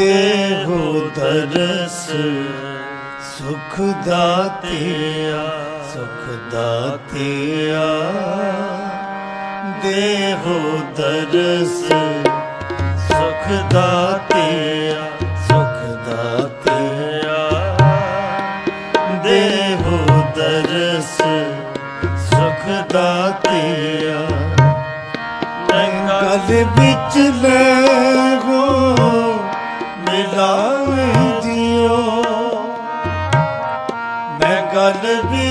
ਦੇ ਹੋ ਦਰਸ ਸੁਖ ਦਾਤਿਆ ਸੁਖ ਦਾਤਿਆ ਦੇ ਹੋ ਦਰਸ ਸੁਖ ਦਾਤਿਆ ਸੁਖ ਦਾਤਿਆ ਦੇ ਹੋ ਦਰਸ ਸੁਖ ਦਾਤਿਆ ਗਲ ਵਿੱਚ ਲੈ ਲਾਵੇਂ ਦਿਓ। ਮੈਂ ਗੱਲ ਵੀ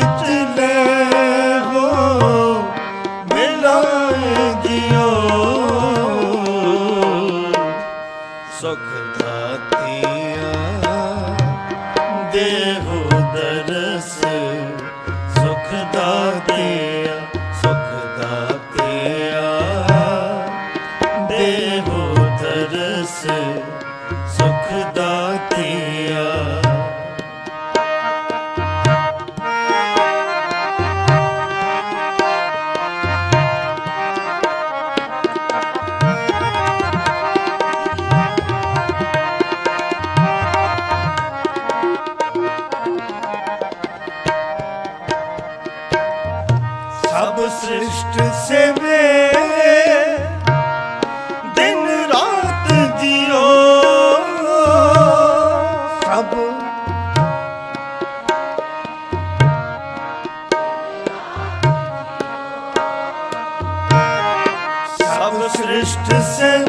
to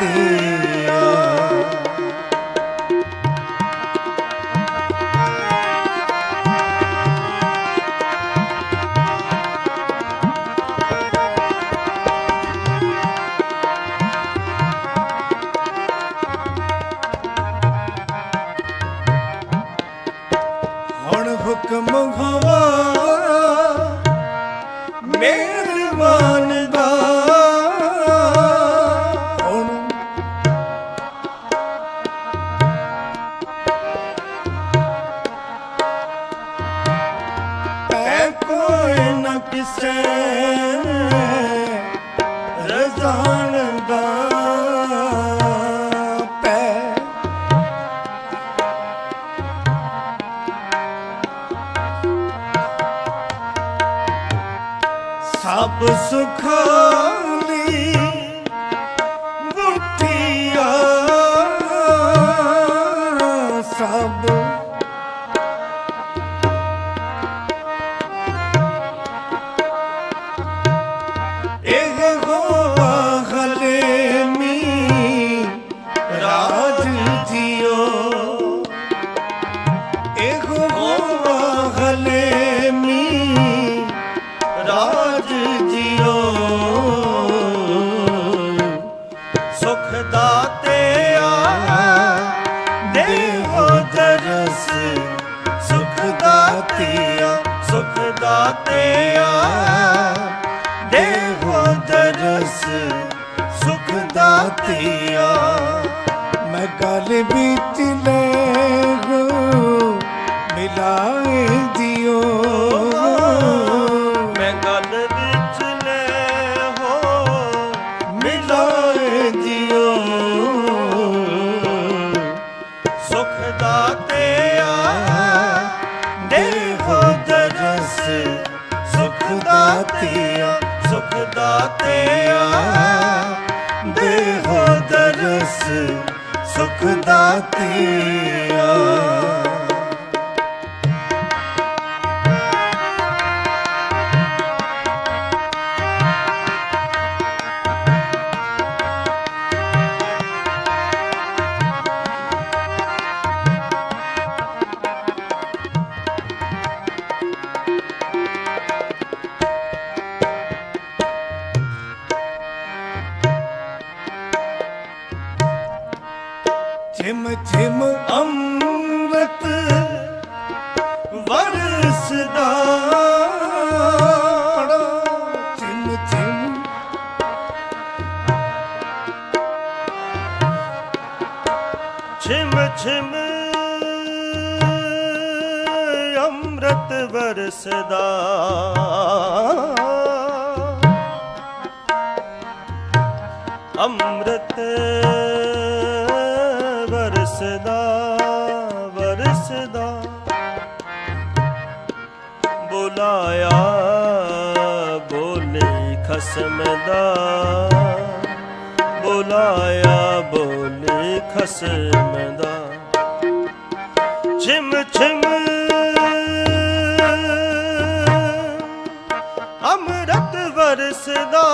करते estrela. ਦਾਤਿਆ ਦੇਵੋ ਦਰਸ ਸੁਖ ਦਾਤਿਆ। ਮੈਂ ਗਲ ਵਿੱਚ ਲੈ ਗੋ ਮਿਲਾਏ ਦਿਓ। आती ਬਰਸਦਾ। ਚਿਮ ਚਿਮ ਅੰਮ੍ਰਿਤ ਵਰਸਦਾ। ਅੰਮ੍ਰਿਤ ਵਰਸਦਾ। ਲਾਇਆ ਬੋਲੇ ਖਸਮ ਦਾ। ਬੁਲਾਇਆ ਬੋਲੀ ਖਸਮ ਦਾ। ਛਿਮ ਛਿਮ। ਅਮਰਤ ਵਰਸਦਾ।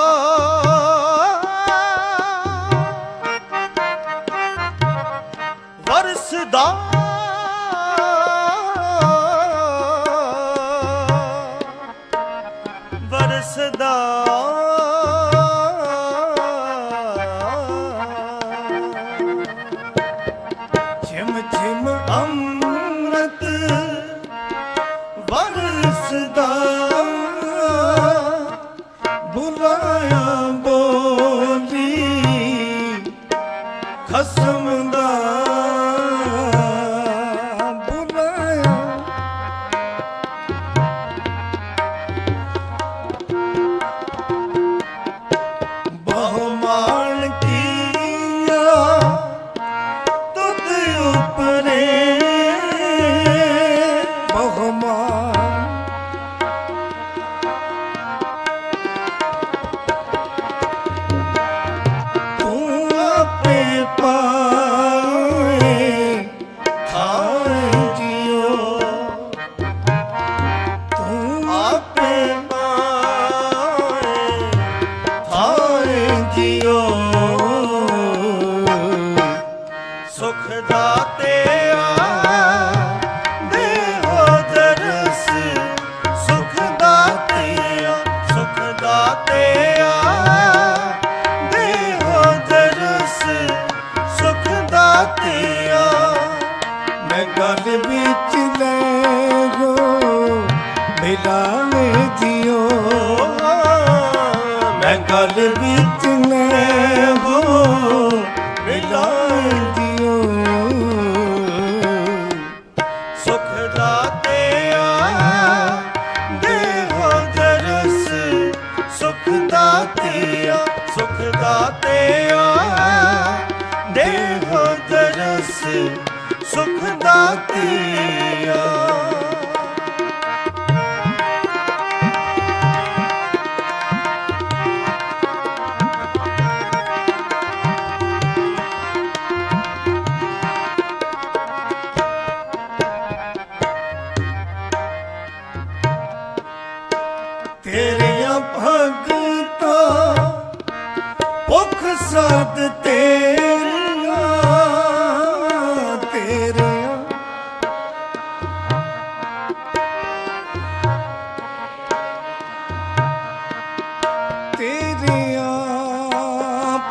heart.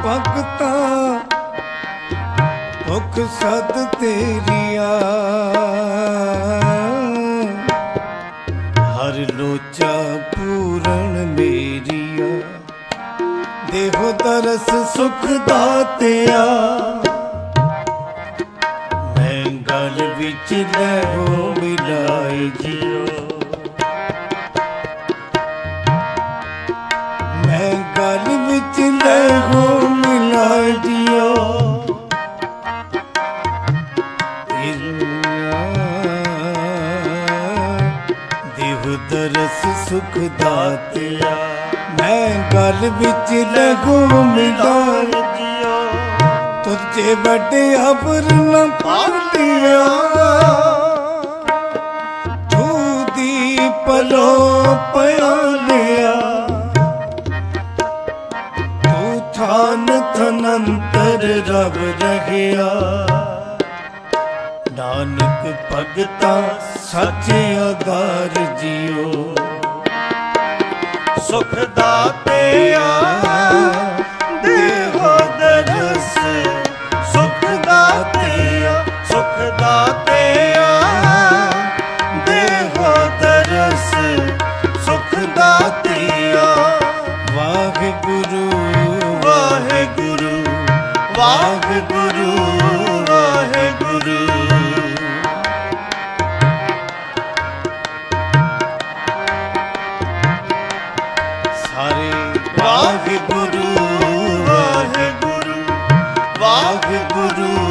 ਭਗਤਾ, ਭੁਖ ਸਦ ਤੇਰੀਆ। ਹਰ ਲੋਚਾ ਪੂਰਨ ਮੇਰੀਆ ਦੇਹੋ ਤਰਸ ਸੁਖ ਦਾਤਿਆ ਮੈਂ ਗਲ ਵਿੱਚ ਲੈਹੋ ਮਿਲਾਈ ਜਿਉ ਮੈਂ ਗਲ ਵਿੱਚ ਲੈਹੋ ਸੁਖ ਦਾਤਿਆ ਮੈਂ ਗਲ ਵਿੱਚ ਲਹੂ ਮਿਲਾਈ ਜਿਉ ਤੁਝੇ ਵੱਡੇ ਅਬਰ ਨ ਪਾਲਿਆ ਤੂੰ ਦੀ ਪਲੋ ਪਿਆ ਲਿਆ ਥਨੰਤਰ ਰਬ ਰਹਿਆ ਨਾਨਕ ਭਗਤਾ ਸੱਚ ਆਧਾਰ ਜਿਉ। ਸੁਖ ਦਾਤਿਆ ਦੇਹੋ do.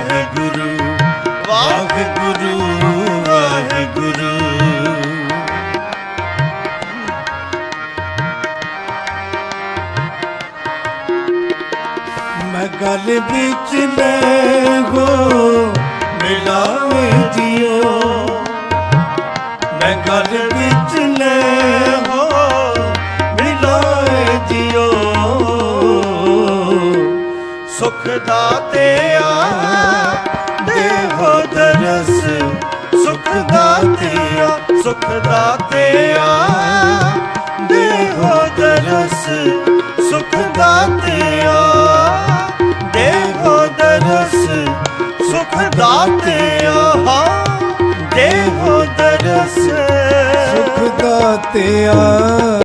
ਸੁਖ ਦਾਤਿਆ। ਦੇਹੋ ਦਰਸ, ਸੁਖ ਦਾਤਿਆ ਸੁਖ ਦਾਤਿਆ। ਦੇਹੋ ਦਰਸ, ਸੁਖ ਦਾਤਿਆ। ਦੇਹੋ ਦਰਸ, ਸੁਖ ਦਾਤਿਆ। ਹਾਂ, ਦੇਹੋ ਦਰਸ। ਸੁਖ ਦਾਤਿਆ।